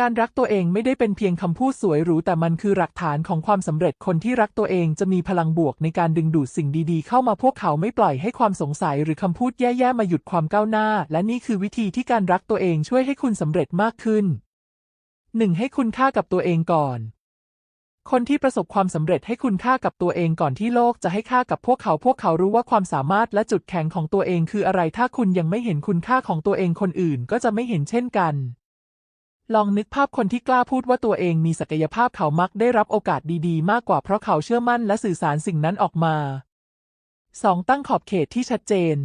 การรักตัวเองไม่ได้เป็นเพียงคำพูดสวยหรูแต่มันคือหลักฐานของความสำเร็จคนที่รักตัวเองจะมีพลังบวกในการดึงดูดสิ่งดีๆ เข้ามาพวกเขาไม่ปล่อยให้ความสงสัยหรือคำพูดแย่ๆมาหยุดความก้าวหน้า และนี่คือวิธีที่การรักตัวเองช่วยให้คุณสำเร็จมากขึ้น 1. ให้คุณค่ากับตัวเองก่อน คนที่ประสบความสำเร็จให้คุณค่ากับตัวเองก่อนที่โลกจะให้ค่ากับพวกเขาพวกเขารู้ว่าความสามารถและจุดแข็งของตัวเองคืออะไรถ้าคุณยังไม่เห็นคุณค่าของตัวเองคนอื่นก็จะไม่เห็นเช่นกัน ลองนึกภาพคนที่กล้าพูดว่าตัวเองมีศักยภาพเขามักได้รับโอกาสดีๆ มากกว่าเพราะเขาเชื่อมั่นและสื่อสารสิ่งนั้นออกมา 2. ตั้งขอบเขตที่ชัดเจน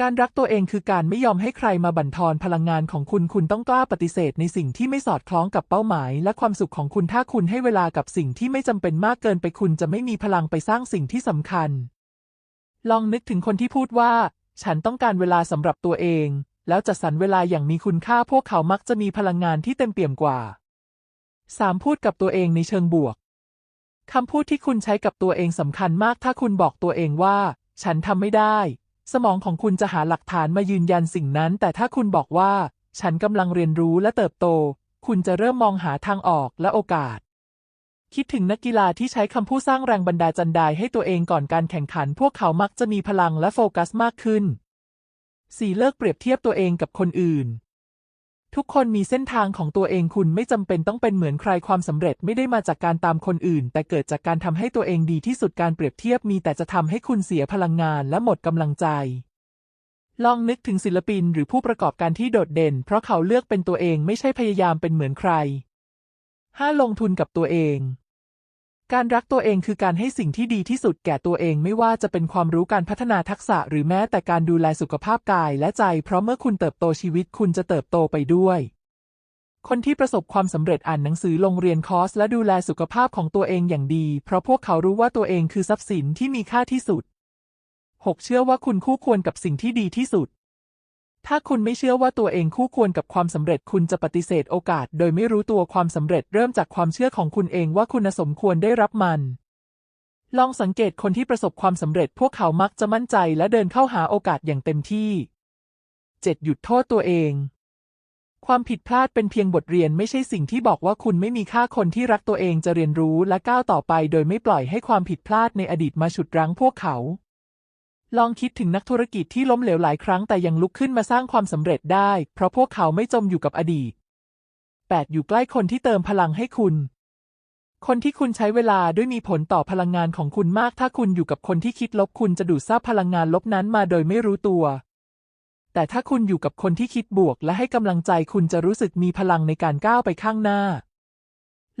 การรักตัวเองคือการไม่ยอมให้ใครมาบั่นทอนพลังงานของคุณ คุณต้องกล้าปฏิเสธในสิ่งที่ไม่สอดคล้องกับเป้าหมาย และความสุขของคุณถ้าคุณให้เวลากับสิ่งที่ไม่จำเป็นมากเกินไปคุณจะไม่มีพลังไปสร้างสิ่งที่สำคัญ ลองนึกถึงคนที่พูดว่า ฉันต้องการเวลาสำหรับตัวเอง แล้วจัดสรรเวลาอย่างมีคุณค่าพวกเขามักจะมีพลังงานที่เต็มเปี่ยมกว่า 3. พูดกับตัวเองในเชิงบวก คำพูดที่คุณใช้กับตัวเองสำคัญมาก ถ้าคุณบอกตัวเองว่า ฉันทำไม่ได้ สมองของคุณจะหาหลักฐานมายืนยันสิ่งนั้น แต่ถ้าคุณบอกว่า ฉันกำลังเรียนรู้และเติบโต คุณจะเริ่มมองหาทางออกและโอกาส คิดถึงนักกีฬาที่ใช้คำพูดสร้างแรงบันดาลใจใดให้ตัวเองก่อนการแข่งขัน พวกเขามักจะมีพลังและโฟกัสมากขึ้น 4. เลิกเปรียบเทียบตัวเองกับคนอื่น ทุกคนมีเส้นทางของตัวเองคุณไม่จำเป็นต้องเป็นเหมือนใครความสำเร็จไม่ได้มาจากการตามคนอื่น แต่เกิดจากการทำให้ตัวเองดีที่สุดการเปรียบเทียบมีแต่จะทำให้คุณเสียพลังงานและหมดกำลังใจ ลองนึกถึงศิลปินหรือผู้ประกอบการที่โดดเด่น เพราะเขาเลือกเป็นตัวเองไม่ใช่พยายามเป็นเหมือนใคร 5. ลงทุนกับตัวเอง การรักตัวเองคือการให้สิ่งที่ดีที่สุดแก่ตัวเองไม่ว่าจะเป็นความรู้การพัฒนาทักษะหรือแม้แต่การดูแลสุขภาพกายและใจ เพราะเมื่อคุณเติบโตชีวิตคุณจะเติบโตไปด้วย คนที่ประสบความสำเร็จอ่านหนังสือลงเรียนคอร์สและดูแลสุขภาพของตัวเองอย่างดี เพราะพวกเขารู้ว่าตัวเองคือทรัพย์สินที่มีค่าที่สุด 6. เชื่อว่าคุณคู่ควรกับสิ่งที่ดีที่สุด ถ้าคุณไม่เชื่อว่าตัวเองคู่ควรกับความสำเร็จคุณจะปฏิเสธโอกาส โดยไม่รู้ตัวความสำเร็จเริ่มจากความเชื่อของคุณเองว่าคุณสมควรได้รับมัน ลองสังเกตคนที่ประสบความสำเร็จพวกเขามักจะมั่นใจและเดินเข้าหาโอกาสอย่างเต็มที่ 7. หยุดโทษตัวเอง ความผิดพลาดเป็นเพียงบทเรียนไม่ใช่สิ่งที่บอกว่าคุณไม่มีค่าคนที่รักตัวเองจะเรียนรู้และก้าวต่อไป โดยไม่ปล่อยให้ความผิดพลาดในอดีตมาฉุดรั้งพวกเขา ลองคิดถึงนักธุรกิจที่ล้มเหลวหลายครั้งแต่ยังลุกขึ้นมาสร้างความสำเร็จได้ เพราะพวกเขาไม่จมอยู่กับอดีต 8. อยู่ใกล้คนที่เติมพลังให้คุณ คนที่คุณใช้เวลาด้วยมีผลต่อพลังงานของคุณมาก ถ้าคุณอยู่กับคนที่คิดลบคุณจะดูดซับพลังงานลบนั้นมาโดยไม่รู้ตัว แต่ถ้าคุณอยู่กับคนที่คิดบวกและให้กำลังใจคุณจะรู้สึกมีพลังในการก้าวไปข้างหน้า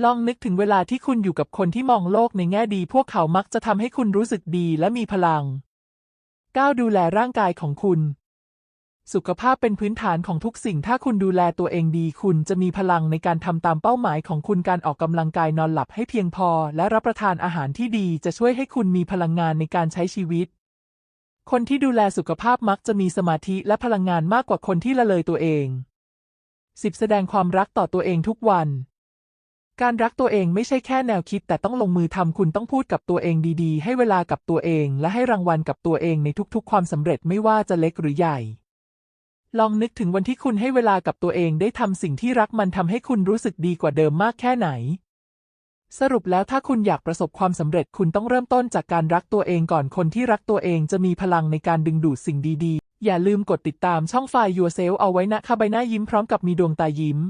ลองนึกถึงเวลาที่คุณอยู่กับคนที่มองโลกในแง่ดี พวกเขามักจะทำให้คุณรู้สึกดีและมีพลัง 9. ดูแลร่างกายของคุณ สุขภาพเป็นพื้นฐานของทุกสิ่ง ถ้าคุณดูแลตัวเองดี คุณจะมีพลังในการทำตามเป้าหมายของคุณการออกกำลังกายนอนหลับให้เพียงพอ และรับประทานอาหารที่ดีจะช่วยให้คุณมีพลังงานในการใช้ชีวิต คนที่ดูแลสุขภาพมักจะมีสมาธิและพลังงานมากกว่าคนที่ละเลยตัวเอง 10. แสดงความรักต่อตัวเองทุกวัน การรักตัวเองไม่ใช่แค่แนวคิดแต่ต้องลงมือทำคุณต้องพูดกับตัวเองดีๆ ให้เวลากับตัวเอง และให้รางวัลกับตัวเองในทุกๆ ความสำเร็จไม่ว่าจะเล็กหรือใหญ่ ลองนึกถึงวันที่คุณให้เวลากับตัวเองได้ทำสิ่งที่รักมันทำให้คุณรู้สึกดีกว่าเดิมมากแค่ไหน สรุปแล้วถ้าคุณอยากประสบความสำเร็จคุณต้องเริ่มต้นจากการรักตัวเองก่อนคนที่รักตัวเองจะมีพลังในการดึงดูดสิ่งดีๆ อย่าลืมกดติดตามช่องไฟ Yourself เอาไว้นะค่ะใบหน้ายิ้มพร้อมกับมีดวงตายิ้ม